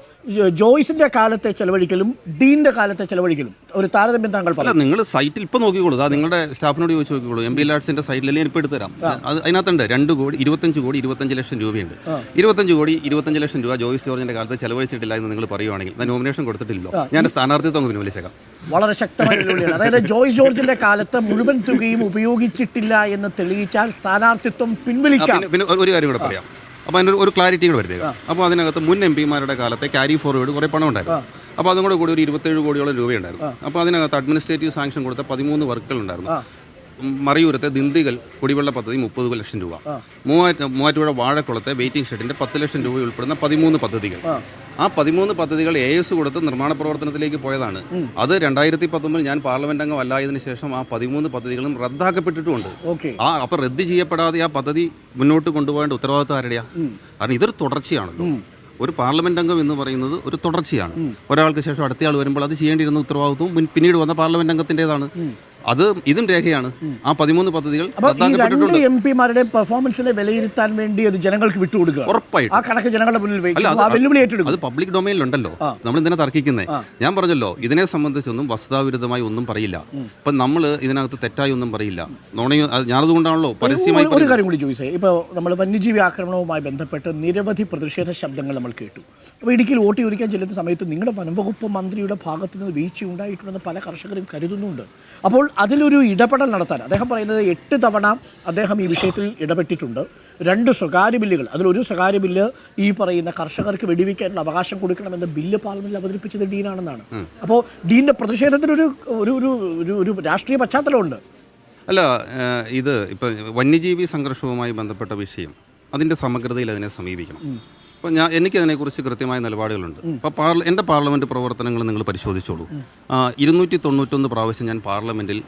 ജോയിസിന്റെ കാലത്തെ ചെലവഴിക്കലും ഡീന്റെ കാലത്തെ ചെലവഴിക്കലും. ഒരു താരതമ്യം താങ്കൾ അല്ല പറഞ്ഞു നിങ്ങൾ സൈറ്റിൽ ഇപ്പൊ നോക്കിക്കോളൂ. അതാ നിങ്ങളുടെ സ്റ്റാഫിനോട് ചോദിച്ചു നോക്കിക്കോളൂ. എം ബി ലാഡ്സിന്റെ സൈറ്റിൽ ഞാൻ ഇപ്പൊ എടുത്തുതരാം അത് അതിനകത്തുണ്ട്. രണ്ട് കോടി ഇരുപത്തഞ്ച് കോടി ഇരുപത്തഞ്ച് ലക്ഷം രൂപയുണ്ട്. ഇരുപത്തഞ്ച് കോടി ഇരുപത്തഞ്ച് ലക്ഷം രൂപ ജോയിസ് ജോർജിന്റെ കാലത്ത് ചെലവഴിച്ചിട്ടില്ല എന്ന് നിങ്ങൾ പറയുവാണെങ്കിൽ നോമിനേഷൻ കൊടുത്തിട്ടില്ലല്ലോ. ഞാൻ സ്ഥാനാർത്ഥിത്വം പിൻവലിച്ചേക്കാം. വളരെ ശക്തമായ വെല്ലുവിളിയാണ് അതായത് ജോയ്സ് ജോർജിന്റെ കാലത്ത് മുഴുവൻ തുകയും ഉപയോഗിച്ചിട്ടില്ല എന്ന് തെളിയിച്ചാൽ സ്ഥാനാർത്ഥിത്വം പിൻവലിക്കാം. പിന്നെ ഒരു- കാര്യം കൂടെ പറയാം. അപ്പോൾ അതിന്റെ ഒരു ക്ലാരിറ്റി കൂടെ വരുത്തുക അപ്പോൾ അതിനകത്ത് മുൻ എം പിമാരുടെ കാലത്തെ ക്യാരി ഫോർവേഡ് കുറേ പണം ഉണ്ടായിരുന്നു. അപ്പോൾ അതും കൂടെ കൂടി ഒരു ഇരുപത്തേഴ് കോടിയോളം രൂപയുണ്ടായിരുന്നു. അപ്പോൾ അതിനകത്ത് അഡ്മിനിസ്ട്രേറ്റീവ് സാങ്ഷൻ കൊടുത്ത പതിമൂന്ന് വർക്കുകൾ ഉണ്ടായിരുന്നു. മറയൂരത്തെ ദിന്തികൽ കുടിവെള്ള പദ്ധതി മുപ്പത് ലക്ഷം രൂപ. മൂവാറ്റ മൂവാറ്റുപുഴ വാഴക്കുളത്തെ വെയിറ്റിംഗ് ഷെഡിന്റെ പത്ത് ലക്ഷം രൂപ ഉൾപ്പെടുന്ന പതിമൂന്ന് പദ്ധതികൾ. ആ. പതിമൂന്ന് പദ്ധതികൾ എ എസ് കൊടുത്ത് നിർമ്മാണ പ്രവർത്തനത്തിലേക്ക് പോയതാണ്. അത് രണ്ടായിരത്തി പത്തൊമ്പതിൽ ഞാൻ പാർലമെന്റ് അംഗം അല്ലായതിനു ശേഷം ആ പതിമൂന്ന് പദ്ധതികളും റദ്ദാക്കപ്പെട്ടിട്ടുണ്ട്. ഓക്കെ. ആ അപ്പൊ റദ്ദ് ചെയ്യപ്പെടാതെ ആ പദ്ധതി മുന്നോട്ട് കൊണ്ടുപോകേണ്ട ഉത്തരവാദിത്വം ആരുടെയാ? കാരണം ഇതൊരു തുടർച്ചയാണല്ലോ. ഒരു പാർലമെന്റ് അംഗം എന്ന് പറയുന്നത് ഒരു തുടർച്ചയാണ്. ഒരാൾക്ക് ശേഷം അടുത്തയാൾ വരുമ്പോൾ അത് ചെയ്യേണ്ടിയിരുന്ന ഉത്തരവാദിത്വം പിന്നീട് വന്ന പാർലമെന്റ് അംഗത്തിന്റെതാണ്. അത് ഇതും രേഖയാണ്. ആ പതിമൂന്ന് പദ്ധതികൾ രണ്ട് എം പിമാരുടെ പെർഫോമൻസിനെ വിലയിരുത്താൻ വേണ്ടി അത് ജനങ്ങൾക്ക് വിട്ടുകൊടുക്കുക. ഉറപ്പായിട്ടും. ആ കണക്ക് ജനങ്ങളുടെ മുന്നിൽ ആ വെല്ലുവിളി ഏറ്റെടുക്കും. അത് പബ്ലിക് ഡൊമൈനിലുണ്ടല്ലോ നമ്മൾ ഇതിനെ തർക്കിക്കുന്നത് ഞാൻ പറഞ്ഞല്ലോ ഇതിനെ സംബന്ധിച്ചൊന്നും വസ്തുതാവിരുദ്ധമായി ഒന്നും പറയില്ല. ഇപ്പൊ നമ്മൾ ഇതിനകത്ത് തെറ്റായി ഒന്നും പറയില്ല. ഞാനത് അത് ഞാനതുകൊണ്ടാണല്ലോ പരസ്യമായി ഒരു- ഒരു കാര്യം കൂടി ചോദിച്ചേ. ഇപ്പോൾ നമ്മൾ വന്യജീവി ആക്രമണവുമായി ബന്ധപ്പെട്ട് നിരവധി പ്രതിഷേധ ശബ്ദങ്ങൾ നമ്മൾ കേട്ടു. അപ്പോൾ ഇടുക്കിയിൽ വോട്ട് ചോദിക്കാൻ ചെല്ലുന്ന സമയത്ത് നിങ്ങളുടെ വനംവകുപ്പ് മന്ത്രിയുടെ ഭാഗത്തുനിന്ന് വീഴ്ച ഉണ്ടായിട്ടുണ്ടെന്ന് പല കർഷകരും കരുതുന്നുണ്ട്. അപ്പോൾ അതിലൊരു ഇടപെടൽ നടത്താൻ. അദ്ദേഹം പറയുന്നത് എട്ട് തവണ അദ്ദേഹം ഈ വിഷയത്തിൽ ഇടപെട്ടിട്ടുണ്ട്. രണ്ട് സ്വകാര്യ ബില്ലുകൾ. അതിലൊരു സ്വകാര്യ ബില്ല് ഈ പറയുന്ന കർഷകർക്ക് വെടിവെക്കാനുള്ള അവകാശം കൊടുക്കണമെന്ന് ബില്ല് പാർലമെന്റിൽ അവതരിപ്പിച്ചത് ഡീനാണെന്നാണ്. അപ്പോൾ ഡീന്റെ പ്രതിഷേധത്തിനൊരു ഒരു ഒരു ഒരു ഒരു രാഷ്ട്രീയ പശ്ചാത്തലമുണ്ട്. അല്ല ഇത് ഇപ്പം വന്യജീവി സംഘർഷവുമായി ബന്ധപ്പെട്ട വിഷയം. അതിന്റെ സമഗ്രതയിൽ അതിനെ സമീപിക്കണം. അപ്പോൾ ഞാൻ എനിക്കതിനെക്കുറിച്ച് കൃത്യമായ നിലപാടുകളുണ്ട്. അപ്പോൾ പാർല എന്റെ പാർലമെന്റ് പ്രവർത്തനങ്ങൾ നിങ്ങൾ പരിശോധിച്ചോളൂ. ഇരുന്നൂറ്റി തൊണ്ണൂറ്റൊന്ന് പ്രാവശ്യം ഞാൻ പാർലമെന്റിൽ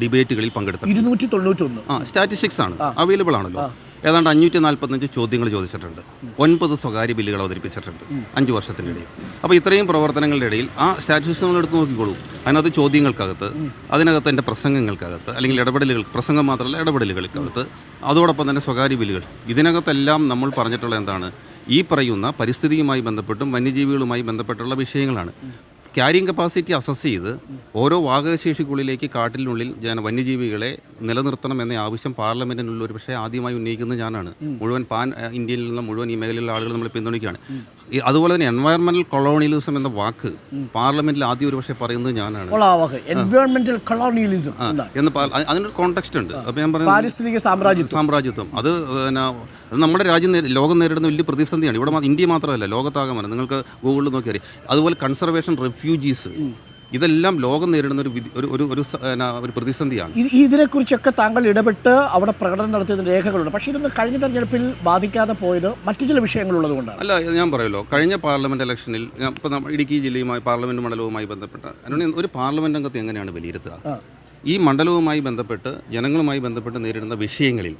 ഡിബേറ്റുകളിൽ പങ്കെടുത്തു ഇരുന്നൂറ്റി തൊണ്ണൂറ്റൊന്ന് ആ സ്റ്റാറ്റിസ്റ്റിക്സ് ആണ് അവൈലബിൾ ആണല്ലോ ഏതാണ്ട് അഞ്ഞൂറ്റി നാൽപ്പത്തഞ്ച് ചോദ്യങ്ങൾ ചോദിച്ചിട്ടുണ്ട്. ഒൻപത് സ്വകാര്യ ബില്ലുകൾ അവതരിപ്പിച്ചിട്ടുണ്ട്. അഞ്ച് വർഷത്തിനിടയിൽ അപ്പോൾ ഇത്രയും പ്രവർത്തനങ്ങളുടെ ഇടയിൽ ആ സ്റ്റാറ്റിസ്റ്റിക്സ് നമ്മൾ എടുത്ത് നോക്കിക്കോളൂ. അതിനകത്ത് ചോദ്യങ്ങൾക്കകത്ത് അതിനകത്ത് എന്റെ പ്രസംഗങ്ങൾക്കകത്ത് അല്ലെങ്കിൽ ഇടപെടലുകൾ പ്രസംഗം മാത്രമല്ല ഇടപെടലുകൾക്കകത്ത് അതോടൊപ്പം തന്നെ സ്വകാര്യ ബില്ലുകൾ. ഇതിനകത്തെല്ലാം നമ്മൾ പറഞ്ഞിട്ടുള്ള എന്താണ്? ഈ പറയുന്ന പരിസ്ഥിതിയുമായി ബന്ധപ്പെട്ടും വന്യജീവികളുമായി ബന്ധപ്പെട്ടുള്ള വിഷയങ്ങളാണ്. ക്യാരിങ് കപ്പാസിറ്റി അസസ് ചെയ്ത് ഓരോ വാഹകശേഷിക്കുള്ളിലേക്ക് കാട്ടിനുള്ളിൽ ഞാൻ വന്യജീവികളെ നിലനിർത്തണം എന്ന ആവശ്യം പാർലമെന്റിനുള്ളിൽ ഒരു പക്ഷേ ആദ്യമായി ഉന്നയിക്കുന്നത് ഞാനാണ്. മുഴുവൻ പാൻ ഇന്ത്യയിൽ നിന്നുള്ള മുഴുവൻ ഈ മേഖലയിലുള്ള ആളുകൾ നമ്മൾ പിന്തുണയ്ക്കുകയാണ്. ഈ അതുപോലെ തന്നെ എൻവയറമെന്റൽ കൊളോണിയലിസം എന്ന വാക്ക് പാർലമെന്റിൽ ആദ്യം ഒരു പക്ഷേ പറയുന്നത് ഞാനാണ്. എൻവയോൺമെന്റൽ കൊളോണിയലിസം എന്ന് അതിനൊരു കോണ്ടെക്സ്റ്റ് ഉണ്ട്. അപ്പോൾ ഞാൻ പറയുന്നത് പാരിസ്ഥിതിക സാമ്രാജ്യത്വം. സാമ്രാജ്യത്വം. അത് നമ്മുടെ രാജ്യം ലോകം നേരിടുന്ന വലിയ പ്രതിസന്ധിയാണ്. ഇവിടെ ഇന്ത്യ മാത്രമല്ല ലോകത്താകമാണ് നിങ്ങൾക്ക് ഗൂഗിളിൽ നോക്കിയാൽ അതുപോലെ കൺസർവേഷൻ റെഫ്യൂജീസ് ഇതെല്ലാം ലോകം നേരിടുന്ന ഒരു വിധി- ഒരു ഒരു ഒരു സ- ഒരു പ്രതിസന്ധിയാണ്. ഇത് ഇതിനെക്കുറിച്ചൊക്കെ താങ്കൾ ഇടപെട്ട് അവിടെ പ്രകടനം നടത്തിയതിന് രേഖകളുണ്ട്. പക്ഷേ ഇതൊന്നും കഴിഞ്ഞ തെരഞ്ഞെടുപ്പിൽ ബാധിക്കാതെ പോയത് മറ്റു ചില വിഷയങ്ങളുള്ളത് കൊണ്ടാണ്. അല്ല ഞാൻ പറയുമല്ലോ. കഴിഞ്ഞ പാർലമെന്റ് ഇലക്ഷനിൽ ഞാൻ ഇപ്പോൾ ഇടുക്കി ജില്ലയുമായി പാർലമെന്റ് മണ്ഡലവുമായി ബന്ധപ്പെട്ട ഒരു പാർലമെന്റ് അംഗത്തെ എങ്ങനെയാണ് വിലയിരുത്തുക? ഈ മണ്ഡലവുമായി ബന്ധപ്പെട്ട് ജനങ്ങളുമായി ബന്ധപ്പെട്ട് നേരിടുന്ന വിഷയങ്ങളിൽ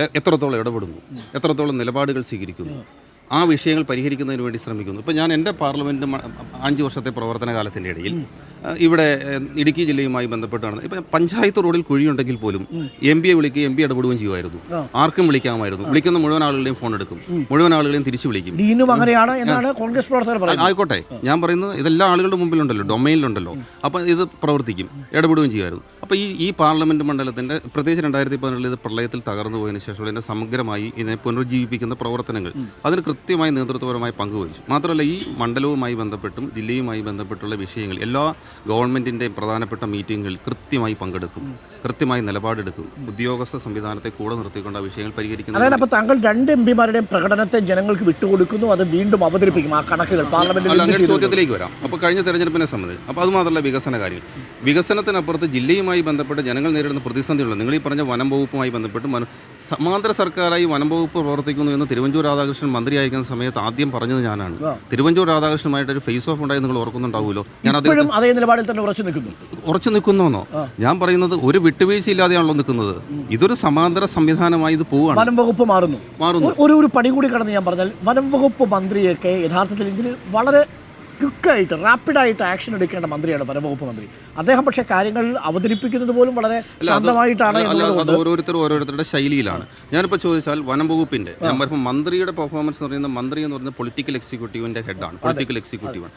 എ- എത്രത്തോളം ഇടപെടുന്നു? എത്രത്തോളം നിലപാടുകൾ സ്വീകരിക്കുന്നു? ആ വിഷയങ്ങൾ പരിഹരിക്കുന്നതിന് വേണ്ടി ശ്രമിക്കുന്നു. ഇപ്പോൾ ഞാൻ എന്റെ പാർലമെന്റ് അഞ്ച് വർഷത്തെ പ്രവർത്തന കാലത്തിന്റെ ഇടയിൽ ഇവിടെ ഇടുക്കി ജില്ലയുമായി ബന്ധപ്പെട്ടാണ്. ഇപ്പം പഞ്ചായത്ത് റോഡിൽ കുഴിയുണ്ടെങ്കിൽ പോലും എം പിയെ വിളിക്കുകയും എം പി ഇടപെടുകയും ചെയ്യുമായിരുന്നു. ആർക്കും വിളിക്കാമായിരുന്നു. വിളിക്കുന്ന മുഴുവൻ ആളുകളെയും ഫോൺ എടുക്കും. മുഴുവൻ ആളുകളെയും തിരിച്ചു വിളിക്കും. അങ്ങനെയാണ് എന്നാണ് കോൺഗ്രസ് പ്രവർത്തകർ പറയുന്നത്. ആയിക്കോട്ടെ. ഞാൻ പറയുന്നത് ഇതെല്ലാ ആളുകളുടെ മുമ്പിലുണ്ടല്ലോ ഡൊമൈനിലുണ്ടല്ലോ. അപ്പം ഇത് പ്രവർത്തിക്കും ഇടപെടുകയും ചെയ്യുമായിരുന്നു. അപ്പോൾ ഈ ഈ പാർലമെന്റ് മണ്ഡലത്തിന്റെ പ്രത്യേകിച്ച് രണ്ടായിരത്തി പതിനെട്ടിൽ ഇത് പ്രളയത്തിൽ തകർന്നു പോയതിന് ശേഷം ഇതിനെ സമഗ്രമായി ഇതിനെ പുനരുജ്ജീവിപ്പിക്കുന്ന പ്രവർത്തനങ്ങൾ അതിന് കൃത്യമായി നേതൃത്വപരമായി പങ്കുവഹിച്ചു. മാത്രമല്ല ഈ മണ്ഡലവുമായി ബന്ധപ്പെട്ടും ജില്ലയുമായി ബന്ധപ്പെട്ടുള്ള വിഷയങ്ങൾ എല്ലാ ഗവൺമെന്റിന്റെയും പ്രധാനപ്പെട്ട മീറ്റിങ്ങുകളിൽ കൃത്യമായി പങ്കെടുക്കും കൃത്യമായി നിലപാടെടുക്കും. ഉദ്യോഗസ്ഥ സംവിധാനത്തെ കൂടെ നിർത്തിക്കൊണ്ട് ആ വിഷയങ്ങൾ പരിഹരിക്കുന്നു അതായത് അപ്പോൾ താങ്കൾ രണ്ട് എം പിമാരുടെയും പ്രകടനത്തെ ജനങ്ങൾക്ക് വിട്ടുകൊടുക്കുന്നു അത് വീണ്ടും അവതരിപ്പിക്കും ആ കണക്കുകൾ പാർലമെന്റിൽ ചോദ്യത്തിലേക്ക് വരാം. അപ്പോൾ കഴിഞ്ഞ തെരഞ്ഞെടുപ്പിനെ സംബന്ധിച്ച് അപ്പോൾ അത് മാത്രമല്ല വികസന കാര്യങ്ങൾ. വികസനത്തിനപ്പുറത്ത് ജില്ലയുമായി ബന്ധപ്പെട്ട് ജനങ്ങൾ നേരിടുന്ന പ്രതിസന്ധികളുണ്ട്. നിങ്ങൾ ഈ പറഞ്ഞ വനം വകുപ്പുമായി ബന്ധപ്പെട്ട് സമാന്തര സർക്കാരായി വനംവകുപ്പ് പ്രവർത്തിക്കുന്നു എന്ന് തിരുവഞ്ചൂർ രാധാകൃഷ്ണൻ മന്ത്രിയായിരിക്കുന്ന സമയത്ത് ആദ്യം പറഞ്ഞത് ഞാനാണ്. തിരുവഞ്ചൂർ രാധാകൃഷ്ണനുമായിട്ട് ഒരു ഫേസ് ഓഫ് ഉണ്ടായി നിങ്ങൾ ഓർക്കുന്നുണ്ടാവുമല്ലോ? ഞാൻ അത് നിലപാടിൽ തന്നെ ഉറച്ചു നിൽക്കുന്നു. ഉറച്ചു നിൽക്കുന്നോന്നോ? ഞാൻ പറയുന്നത് ഒരു വിട്ടുവീഴ്ച ഇല്ലാതെയാണല്ലോ നിൽക്കുന്നത് ഇതൊരു സമാന്തര സംവിധാനമായി ഇത് പോവുകയാണ്. വനം വകുപ്പ് മാറുന്നു. മാറുന്നു. ഒരു ഒരു പടി കൂടി കടന്ന് ഞാൻ പറഞ്ഞാൽ വനം വകുപ്പ് മന്ത്രിയൊക്കെ യഥാർത്ഥത്തിൽ ഇതിൽ വളരെ ക്വിക്കായിട്ട് റാപ്പിഡായിട്ട് ആക്ഷൻ എടുക്കേണ്ട മന്ത്രിയാണ് വനംവകുപ്പ് മന്ത്രി. അദ്ദേഹം പക്ഷേ കാര്യങ്ങൾ അവതരിപ്പിക്കുന്നത് പോലും വളരെ ശാന്തമായിട്ടാണ് അത് ഓരോരുത്തർ ഓരോരുത്തരുടെ ശൈലിയിലാണ്. ഞാനിപ്പോൾ ചോദിച്ചാൽ വനം ഞാൻ പറയുമ്പോൾ മന്ത്രിയുടെ പെർഫോമൻസ് എന്ന് പറയുന്നത് മന്ത്രി എന്ന് പറയുന്നത് പൊളിറ്റിക്കൽ എക്സിക്യൂട്ടീവിന്റെ ഹെഡാണ് പൊളിറ്റിക്കൽ എക്സിക്യൂട്ടീവാണ്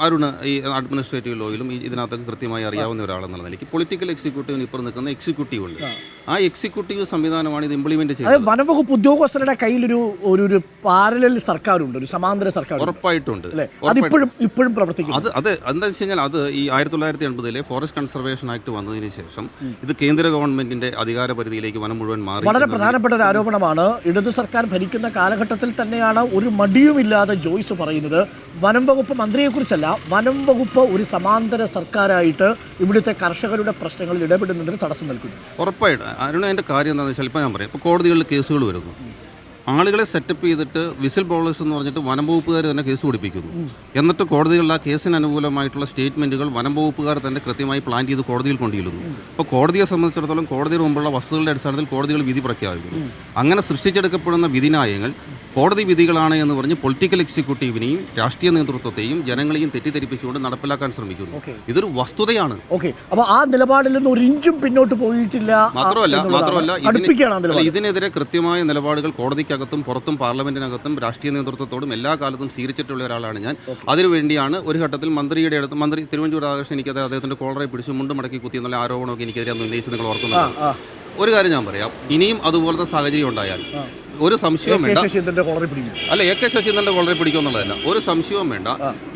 അരുണ് ഈ അഡ്മിനിസ്ട്രേറ്റീവ് ലോയിലും ഇതിനകത്തൊക്കെ കൃത്യമായി അറിയാവുന്ന ഒരാളെന്നുള്ള നിലയ്ക്ക് പൊളിറ്റിക്കൽ എക്സിക്യൂട്ടീവിന് ഇപ്പോൾ നിൽക്കുന്ന എക്സിക്യൂട്ടീവ് ഉണ്ട്. ആ. എക്സിക്യൂട്ടീവ് സംവിധാനമാണ് ഇത് ഇംപ്ലിമെന്റ് ചെയ്യുന്നത്. വനംവകുപ്പ് ഉദ്യോഗസ്ഥരുടെ കയ്യിലൊരു ഒരു ഒരു പാരലൽ സർക്കാരുണ്ട് ഒരു സമാന്തര സർക്കാർ ഉറപ്പായിട്ടുണ്ട്. അതിപ്പോഴും ഇപ്പോഴും പ്രവർത്തിക്കുന്നു. അത് അത് എന്താ വെച്ച് കഴിഞ്ഞാൽ അത് ഈ ആയിരത്തി തൊള്ളായിരത്തി എൺപതിലെ ഫോറസ്റ്റ് കൺസർവേഷൻ ആക്ട് വന്നതിന് ശേഷം ഇത് കേന്ദ്ര ഗവൺമെന്റിന്റെ അധികാര പരിധിയിലേക്ക് വനം മുഴുവൻ മാറി വളരെ പ്രധാനപ്പെട്ട ഒരു ആരോപണമാണ്. ഇടതു സർക്കാർ ഭരിക്കുന്ന കാലഘട്ടത്തിൽ തന്നെയാണ് ഒരു മടിയുമില്ലാതെ ജോയ്സ് പറയുന്നത്. വനം വകുപ്പ് മന്ത്രിയെക്കുറിച്ചല്ല വനം വകുപ്പ് ഒരു സമാന്തര സർക്കാരായിട്ട് ഇവിടുത്തെ കർഷകരുടെ പ്രശ്നങ്ങളിൽ ഇടപെടുന്നതിന് തടസ്സം നൽകുന്നു ഉറപ്പായിട്ട്. അരുണ എന്റെ കാര്യം എന്താണെന്ന് വെച്ചാൽ ഇപ്പം ഞാൻ പറയാം. ഇപ്പോൾ കോടതികളിൽ കേസുകൾ വരുന്നു. ആളുകളെ സെറ്റപ്പ് ചെയ്തിട്ട് വിസിൽ ബ്ലോളേഴ്സ് എന്ന് പറഞ്ഞിട്ട് വനം വകുപ്പുകാർ തന്നെ കേസ് പിടിപ്പിക്കുന്നു. എന്നിട്ട് കോടതികളിൽ ആ കേസിന് അനുകൂലമായിട്ടുള്ള സ്റ്റേറ്റ്മെന്റുകൾ വനം വകുപ്പുകാർ തന്നെ കൃത്യമായി പ്ലാൻ ചെയ്ത് കോടതിയിൽ കൊണ്ടിരുന്നു അപ്പോൾ കോടതിയെ സംബന്ധിച്ചിടത്തോളം കോടതിയുടെ മുമ്പുള്ള വസ്തുക്കളുടെ അടിസ്ഥാനത്തിൽ കോടതികൾ വിധി പ്രഖ്യാപിക്കുന്നു. അങ്ങനെ സൃഷ്ടിച്ചെടുക്കപ്പെടുന്ന വിധിന്യായങ്ങൾ കോടതി വിധികളാണ് എന്ന് പറഞ്ഞ് പൊളിറ്റിക്കൽ എക്സിക്യൂട്ടീവിനെയും രാഷ്ട്രീയ നേതൃത്വത്തെയും ജനങ്ങളെയും തെറ്റിദ്ധരിപ്പിച്ചുകൊണ്ട് നടപ്പിലാക്കാൻ ശ്രമിക്കുന്നു. ഇതൊരു വസ്തുതയാണ്. ഓക്കെ. അപ്പൊ ആ നിലപാടിൽ നിന്ന് ഒരു ഇഞ്ചും പിന്നോട്ട് പോയിട്ടില്ല മാത്രമല്ല. മാത്രമല്ല ഇതിനെതിരെ കൃത്യമായ നിലപാടുകൾ കോടതിക്കകത്തും പുറത്തും പാർലമെന്റിനകത്തും രാഷ്ട്രീയ നേതൃത്വത്തോടും എല്ലാ കാലത്തും സ്വീകരിച്ചിട്ടുള്ള ഒരാളാണ് ഞാൻ. അതിനുവേണ്ടിയാണ് ഒരു ഘട്ടത്തിൽ മന്ത്രിയുടെ അടുത്ത് മന്ത്രി തിരുവഞ്ചൂർ രാധാകൃഷ്ണൻ എനിക്കത് അദ്ദേഹത്തിന്റെ കോളറെ പിടിച്ച് മുണ്ട് മടക്കി കുത്തി എന്നുള്ള ആരോപണമൊക്കെ എനിക്കെതിരെ ഉന്നയിച്ച് നിങ്ങൾ ഓർക്കുന്നത് ഒരു കാര്യം ഞാൻ പറയാം. ഇനിയും അതുപോലത്തെ സാഹചര്യം ഉണ്ടായാൽ ഒരു സംശയവും വേണ്ട. ശശീന്ദ്രന്റെ കോളറി പിടിക്കും. അല്ല എ കെ ശശീന്ദ്രന്റെ കോളറി പിടിക്കും എന്നുള്ളതല്ല ഒരു സംശയവും വേണ്ട.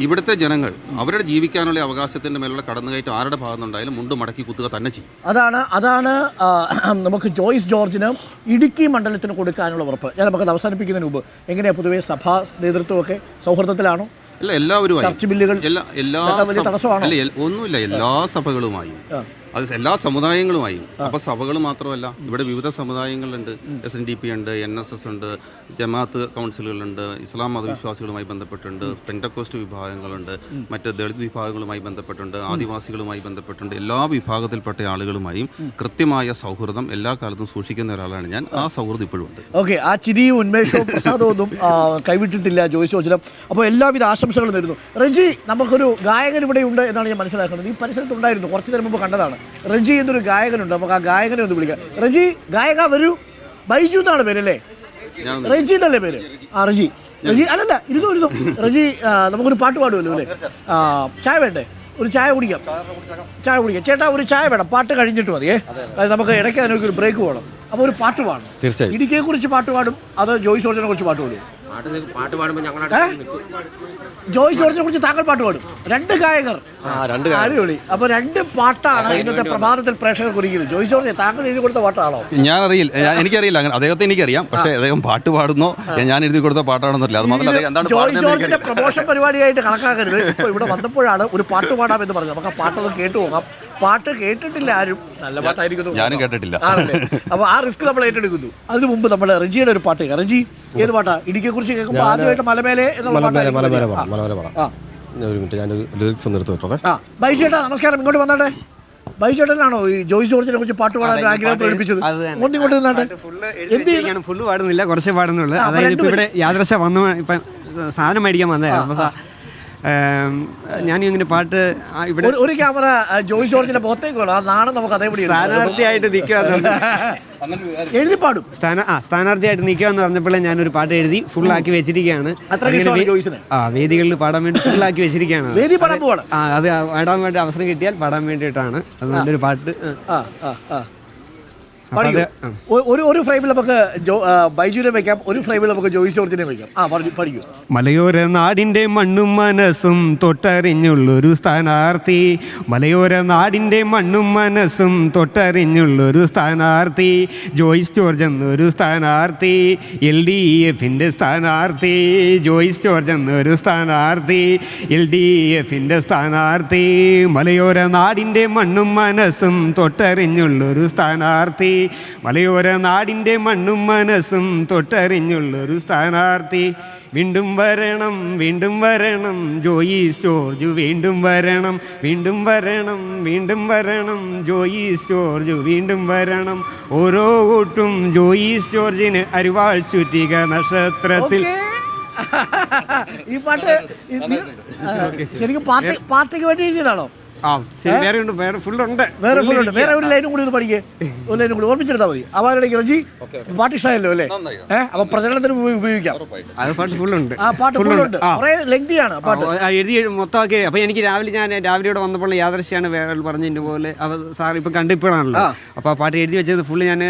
ഇവിടുത്തെ ജനങ്ങൾ അവരുടെ ജീവിക്കാനുള്ള അവകാശത്തിന്റെ മേലുള്ള കടന്നുകയറ്റം ആരുടെ ഭാഗത്തുനിന്നുണ്ടായാലും മുണ്ട് മടക്കി കുത്തുക തന്നെ ചെയ്യും. അതാണ് അതാണ് നമുക്ക് ജോയ്സ് ജോർജിന് ഇടുക്കി മണ്ഡലത്തിന് കൊടുക്കാനുള്ള ഉറപ്പ്. ഞാൻ നമുക്ക് അവസാനിപ്പിക്കുന്നതിന് മുമ്പ് എങ്ങനെയാ പൊതുവെ സഭാ നേതൃത്വമൊക്കെ സൗഹൃദത്തിലാണോ? അല്ല എല്ലാവരും ചർച്ച ബില്ലുകൾ എല്ലാ എല്ലാ ഒന്നുമില്ല എല്ലാ സഭകളുമായും. അത് എല്ലാ സമുദായങ്ങളുമായും. അപ്പൊ സഭകൾ മാത്രമല്ല ഇവിടെ വിവിധ സമുദായങ്ങളുണ്ട്. എസ് എൻ ഡി പി ഉണ്ട് എൻ എസ് എസ് ഉണ്ട് ജമാഅത്ത് കൗൺസിലുകളുണ്ട് ഇസ്ലാം മതവിശ്വാസികളുമായി ബന്ധപ്പെട്ടുണ്ട് പെൻഡക്കോസ്റ്റ് വിഭാഗങ്ങളുണ്ട് മറ്റ് ദളിത് വിഭാഗങ്ങളുമായി ബന്ധപ്പെട്ടുണ്ട് ആദിവാസികളുമായി ബന്ധപ്പെട്ടുണ്ട്. എല്ലാ വിഭാഗത്തിൽപ്പെട്ട ആളുകളുമായും കൃത്യമായ സൗഹൃദം എല്ലാ കാലത്തും സൂക്ഷിക്കുന്ന ഒരാളാണ് ഞാൻ. ആ സൗഹൃദം ഇപ്പോഴും ഉണ്ട്. ഓക്കെ ആ ചിരിയും ഉന്മേഷവും പ്രസാദവും ഒന്നും കൈവിട്ടിട്ടില്ല ജോയിസ് ജോർജിനും അപ്പോൾ എല്ലാവിധ ആശംസകളും നേരുന്നു. റജി നമുക്കൊരു ഗായകൻ ഇവിടെ ഉണ്ട് എന്നാണ് ഞാൻ മനസ്സിലാക്കുന്നത്. ഈ പരിസരത്ത് ഉണ്ടായിരുന്നു. കുറച്ച് നേരം മുമ്പ് കണ്ടതാണ്. റജി എന്നൊരു ഗായകനുണ്ട്. നമുക്ക് ആ ഗായകനെ ഒന്ന് വിളിക്കാം. റജി ഗായക വരൂ. ബൈജു എന്നാണ് പേരല്ലേ റജി എന്നല്ലേ പേര്? ആ റജി. റജി അല്ലല്ല ഇരുന്നോ ഇരുന്നോ. റജി നമുക്കൊരു പാട്ട് പാടുമല്ലോ അല്ലേ? ആ, ചായ വേണ്ടേ? ഒരു ചായ കുടിക്കാം. ചായ കുടിക്കാം. ചേട്ടാ ഒരു ചായ വേണം. പാട്ട് കഴിഞ്ഞിട്ട് മതിയേ. അത് നമുക്ക് ഇടയ്ക്ക് അതിനൊക്കെ ഒരു ബ്രേക്ക് വേണം. അപ്പോൾ ഒരു പാട്ട് പാടും തീർച്ചയായും. ഇടുക്കിയെ കുറിച്ച് പാട്ട് പാടും. അത് ജോയ്സ് ജോർജിനെ കുറിച്ച് പാട്ട് പാടും. പാട്ട് പാടുമ്പോൾ ഞങ്ങളുടെ ജോയ് ജോർജിനെ കുറിച്ച് താങ്കൾ പാട്ട് പാടും. രണ്ട് ഗായകർ. ആ രണ്ട് അടിപൊളി. അപ്പൊ രണ്ട് പാട്ടാണ് ഇന്നത്തെ പ്രഭാതത്തിൽ പ്രേക്ഷകർ കുറിക്കുന്നത് ജോയ് ജോർജ് താങ്കൾ എഴുതി കൊടുത്ത പാട്ടാണോ? ഞാൻ അറിയില്ല എനിക്കറിയില്ല. അങ്ങനെ അദ്ദേഹത്തെ എനിക്കറിയാം. പക്ഷേ അദ്ദേഹം പാട്ട് പാടുന്നോ? ഞാൻ എഴുതി കൊടുത്ത പാട്ടാണെന്നറിയില്ല അത് മാത്രമല്ല ജോയ് ജോർജിന്റെ പ്രമോഷൻ പരിപാടിയായിട്ട് കണക്കാക്കരുത്. ഇപ്പൊ ഇവിടെ വന്നപ്പോഴാണ് ഒരു പാട്ട് പാടാം എന്ന് പറഞ്ഞത്. നമുക്ക് ആ പാട്ടൊന്ന് കേട്ടു പോകാം പാട്ട് കേട്ടിട്ടില്ല ആരും. നല്ല പാട്ടായിരിക്കുന്നു. ഞാനും കേട്ടിട്ടില്ല. ആണല്ലേ? അപ്പൊ ആ റിസ്ക് നമ്മൾ ഏറ്റെടുക്കുന്നു. അതിനു മുമ്പ് നമ്മൾ റജിയുടെ ഒരു പാട്ട് കേൾക്കാം. റജി ഏത് പാട്ടാ? ഇടുക്കിയെ കുറിച്ച് കേൾക്കുമ്പോൾ ആദ്യമായിട്ട് മലമേലെ എന്നുള്ള മലമേലെ പാട്ടായിരിക്കും മലമേലെ വരിക. പാടാം മലമേലെ പാടാം. ആ. ഒരു മിനിറ്റ് ഞാൻ ലിറിക്സ് ഒന്ന് എടുത്ത് വെച്ചോളെ ആ. ബൈചേട്ടാ നമസ്കാരം. ഇങ്ങോട്ട് വന്നാട്ടെ? ബൈചേട്ടനാണോ ഈ ജോയ്സ് ജോർജിനെ കുറിച്ച് പാട്ട് പാടാൻ ആഗ്രഹം പ്രകടിപ്പിച്ചത്. ഒന്ന് ഇങ്ങോട്ട് നിന്നാട്ടെ എന്ത് ഫുള്ള് പാടുന്നില്ല കുറച്ച് പാടുന്നുള്ളൂ. അതായത് ഇപ്പൊ ഇവിടെ യാദൃശ വന്നു ഇപ്പം സാധനം മേടിക്കാൻ വന്നതായിരുന്നു ഞാനും ഇങ്ങനെ പാട്ട് ഇവിടെ ഒരു- ക്യാമറ ജോയി ജോർജിന്റെ മുഖത്തേക്ക് വേണം ആ നാണം നമുക്ക് അതേപടി. സ്ഥാനാർത്ഥിയായിട്ട് നിൽക്കുക എഴുതി പാടും സ്ഥാന ആ സ്ഥാനാർത്ഥിയായിട്ട് നിൽക്കുക എന്ന് പറഞ്ഞപ്പോഴേ ഞാനൊരു പാട്ട് എഴുതി ഫുൾ ആക്കി വെച്ചിരിക്കുകയാണ് വേ-? ആ വേദികളിൽ പാടാൻ വേണ്ടി ഫുൾ ആക്കി വെച്ചിരിക്കുകയാണ്. വേദി പാടാൻ പോവാണ്. ആ അത് പാടാൻ വേണ്ടി അവസരം കിട്ടിയാൽ പാടാൻ വേണ്ടിയിട്ടാണ്. അത് നല്ലൊരു പാട്ട്. ആ. ആ ആ ആ അപ്പൊ പഠിക്കൂ. അത്, ആ. ഒ- ഒരു ഒരു ഫ്രെയിമിൽ നമുക്ക് ബൈജുവിനെ വെക്കാം. ഒരു ഫ്രെയിമിൽ നമുക്ക് ജോയിസ് ജോർജിനെ വെക്കാം. ആ പറഞ്ഞു പഠിക്കൂ. മലയോര നാടിന്റെ മണ്ണും മനസ്സും തൊട്ടറിഞ്ഞുള്ളൊരു സ്ഥാനാർത്ഥി. മലയോര നാടിന്റെ മണ്ണും മനസ്സും തൊട്ടറിഞ്ഞുള്ളൊരു സ്ഥാനാർത്ഥി. ജോയിസ് ജോർജ് എന്നൊരു സ്ഥാനാർത്ഥി. എൽ ഡി എഫിന്റെ സ്ഥാനാർത്ഥി. ജോയിസ് ജോർജ് എന്നൊരു സ്ഥാനാർത്ഥി. എൽ ഡി എഫിന്റെ സ്ഥാനാർത്ഥി. മലയോര നാടിന്റെ മണ്ണും മനസ്സും തൊട്ടറിഞ്ഞുള്ളൊരു സ്ഥാനാർത്ഥി. മലയോര നാടിന്റെ മണ്ണും മനസ്സും തൊട്ടറിഞ്ഞുള്ളൊരു സ്ഥാനാർത്ഥി. വീണ്ടും വരണം വീണ്ടും വരണം ജോയി ജോർജു വീണ്ടും വരണം വീണ്ടും വരണം വീണ്ടും വരണം ജോയി ജോർജു വീണ്ടും വരണം. ഓരോ കൂട്ടും ജോയി ജോർജിന് അരിവാൾ ചുറ്റിക നക്ഷത്രത്തിൽ. ഈ പാട്ട് ശരിക്കും പാർട്ടി പാർട്ടിക്ക് വേണ്ടി എഴുതിയതാണോ? ആ ശരി വേറെ ഉണ്ട് വേറെ ഫുള്ളുണ്ട്. വേറെ full ഉണ്ട് വേറെ ഒരു ലൈനും കൂടി ഒന്ന് പഠിക്കേ. ഒരു ലൈനും കൂടി ഓർമ്മിച്ചെടുത്താൽ മതി. അവരുടെ റജി പാട്ട് ഇഷ്ടമായല്ലോ അല്ലേ? ഏഹ് അപ്പൊ പ്രചരണത്തിന് ഉപ- ഉപയോഗിക്കാം. അത് പാട്ട് ഫുള്ളുണ്ട്. ആ പാട്ട് full ഉണ്ട് ആ. കുറെ ലെങ്തിയാണ് ആ പാട്ട്. ആ, എഴുതി എഴു- മൊത്തമാക്കി. അപ്പൊ എനിക്ക് രാവിലെ ഞാൻ രാവിലെ ഇവിടെ വന്നപ്പോൾ യാദർശിയാണ് വേറെ പറഞ്ഞതിന്റെ പോലെ അവ സാർ ഇപ്പൊ കണ്ടിപ്പോഴാണല്ലോ അപ്പൊ ആ പാട്ട് എഴുതി വെച്ചത് ഫുള്ള് ഞാൻ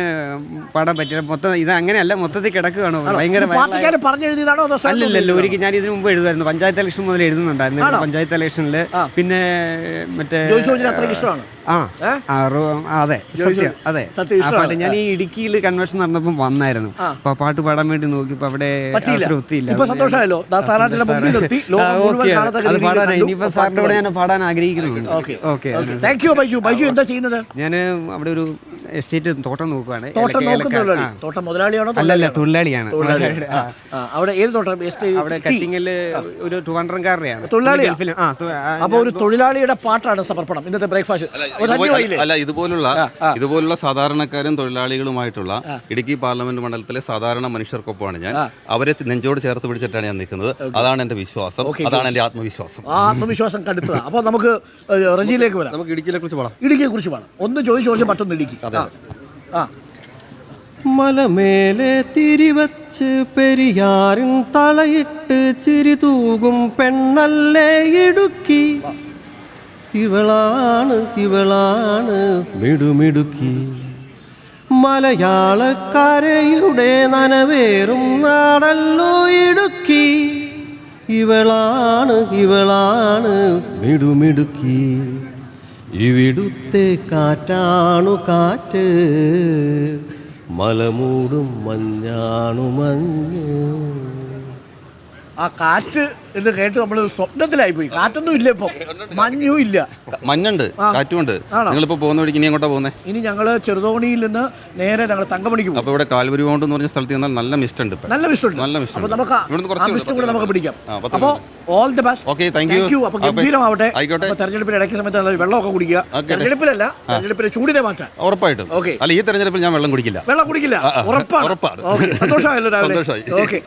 പാടാൻ പറ്റില്ല. മൊത്തം ഇത് അങ്ങനെയല്ല മൊത്തത്തിൽ കിടക്കുകയാണ്. ഭയങ്കര ഒരിക്കലും അല്ലല്ലോ? ഒരിക്കൽ ഞാൻ ഇതിനു മുമ്പ് എഴുതുമായിരുന്നു. പഞ്ചായത്ത് ഇലക്ഷൻ മുതൽ എഴുതുന്നുണ്ടായിരുന്നു? പഞ്ചായത്ത് ഇലക്ഷനിൽ പിന്നെ മറ്റേ അത്രയ്ക്ക് ഇഷ്ടമാണ്? ആ അതെ സത്യം അതെ. പാട്ട് ഞാൻ ഈ ഇടുക്കിയിൽ കൺവെൻഷൻ നടന്നപ്പോൾ വന്നായിരുന്നു. അപ്പൊ പാട്ട് പാടാൻ വേണ്ടി നോക്കിയപ്പോ അവിടെ ഒത്തിയില്ല. അത് പാടാൻ. ഇനിയിപ്പോ സാറിന്റെ കൂടെ ഞാൻ പാടാൻ ആഗ്രഹിക്കുന്നുണ്ട്. ഓക്കെ ബൈജു. ബൈജു എന്താ ചെയ്യുന്നത്? ഞാൻ അവിടെ ഒരു എസ്റ്റേറ്റ് തോട്ടം നോക്കുവാണ്. തോട്ടം നോക്കുന്നുള്ളൂ തോട്ടം മുതലാളിയാണോ അല്ലല്ല തൊഴിലാളിയാണ്? തൊഴിലാളിയാണ്. ആ, ആ, അവിടെ ഏത് തോട്ടം? എസ്റ്റേറ്റ് അവിടെ ടീ. ഒരു ട്രിവാൻഡ്രംകാരനെയാണ്. തൊഴിലാളിയാ? തൊഴിലാളി ആ. തൊ- ആ, അപ്പൊ ഒരു തൊഴിലാളിയുടെ പാട്ടാണ് സമർപ്പണം ഇന്നത്തെ ബ്രേക്ക്ഫാസ്റ്റ്. ഒരു അഞ്ചു വഴിയില്ലേ? അല്ല ഇതുപോലുള്ള ഇതുപോലുള്ള സാധാരണക്കാരും തൊഴിലാളികളുമായിട്ടുള്ള ഇടുക്കി പാർലമെന്റ് മണ്ഡലത്തിലെ സാധാരണ മനുഷ്യർക്കൊപ്പമാണ് ഞാൻ. അവരെ നെഞ്ചോട് ചേർത്ത് പിടിച്ചിട്ടാണ് ഞാൻ നിൽക്കുന്നത്. അതാണ് എന്റെ വിശ്വാസം. അതാണ് എന്റെ ആത്മവിശ്വാസം. ആ ആത്മവിശ്വാസം കണ്ടെത്തുക. അപ്പൊ നമുക്ക് ഏഹ്, റജിയിലേക്ക് വരാം. നമുക്ക് ഇടുക്കിയിലെ കുറിച്ച് പറയാം ഇടുക്കിയെ കുറിച്ച് വേണം ഒന്ന് ചോദിച്ചു ചോദിച്ചാൽ മറ്റൊന്ന് ഇടുക്കി. ആ ആ. മലമേലെ തിരിവച്ച് പെരിയാറിൻ തളയിട്ട് ചിരി തൂകും പെണ്ണല്ലേ ഇടുക്കി. ഇവളാണ് ഇവളാണ്. മിടുമിടുക്കി. മലയാളക്കരയുടെ നനവേറും നാടല്ലോ ഇടുക്കി. ഇവളാണ് ഇവളാണ്. മിടുമിടുക്കി. ഇവിടുത്തെ കാറ്റാണു കാറ്റ് മലമൂടും മഞ്ഞാണു മഞ്ഞ്. ആ കാറ്റ് എന്ന് കേട്ട് നമ്മൾ സ്വപ്നത്തിലായി പോയി കാറ്റൊന്നും ഇല്ല ഇപ്പൊ. മഞ്ഞും ഇല്ല. മഞ്ഞുണ്ട്. കാറ്റുമുണ്ട്. നിങ്ങളിപ്പോ പോകുന്ന വഴിക്ക് ഇനി എങ്ങോട്ടാ പോകുന്നത് ഇനി ഞങ്ങൾ ചെറുതോണിയിൽ നിന്ന് നേരെ ഞങ്ങൾ തങ്കമണിക്ക് പോകും. അപ്പൊ ഇവിടെ കാൽവരി മൗണ്ട് എന്ന് പറഞ്ഞ സ്ഥലത്ത് ചെന്നാൽ നല്ല മിസ്റ്റ് ഉണ്ട് നല്ല മിസ്റ്റ് നല്ല മിസ്റ്റ് അപ്പൊ നമുക്ക് ആ മിസ്റ്റ് കൂടെ നമുക്ക് പിടിക്കാം. അപ്പൊ all the best okay thank you അപ്പൊ ഗംഭീരമാവട്ടെ. ആയിക്കോട്ടെ. തെരഞ്ഞെടുപ്പിൽ ഇടയ്ക്ക് സമയത്ത് നല്ല വെള്ളമൊക്കെ കുടിക്കുക. തെരഞ്ഞെടുപ്പിലല്ല തെരഞ്ഞെടുപ്പിലെ ചൂടിനെ മാറ്റാൻ. ഉറപ്പായിട്ടും. ഓക്കെ അല്ല ഈ തെരഞ്ഞെടുപ്പിൽ ഞാൻ വെള്ളം കുടിക്കില്ല. വെള്ളം കുടിക്കില്ല. ഉറപ്പാണ്. സന്തോഷമായല്ലോ രാവിലെ. ഓക്കെ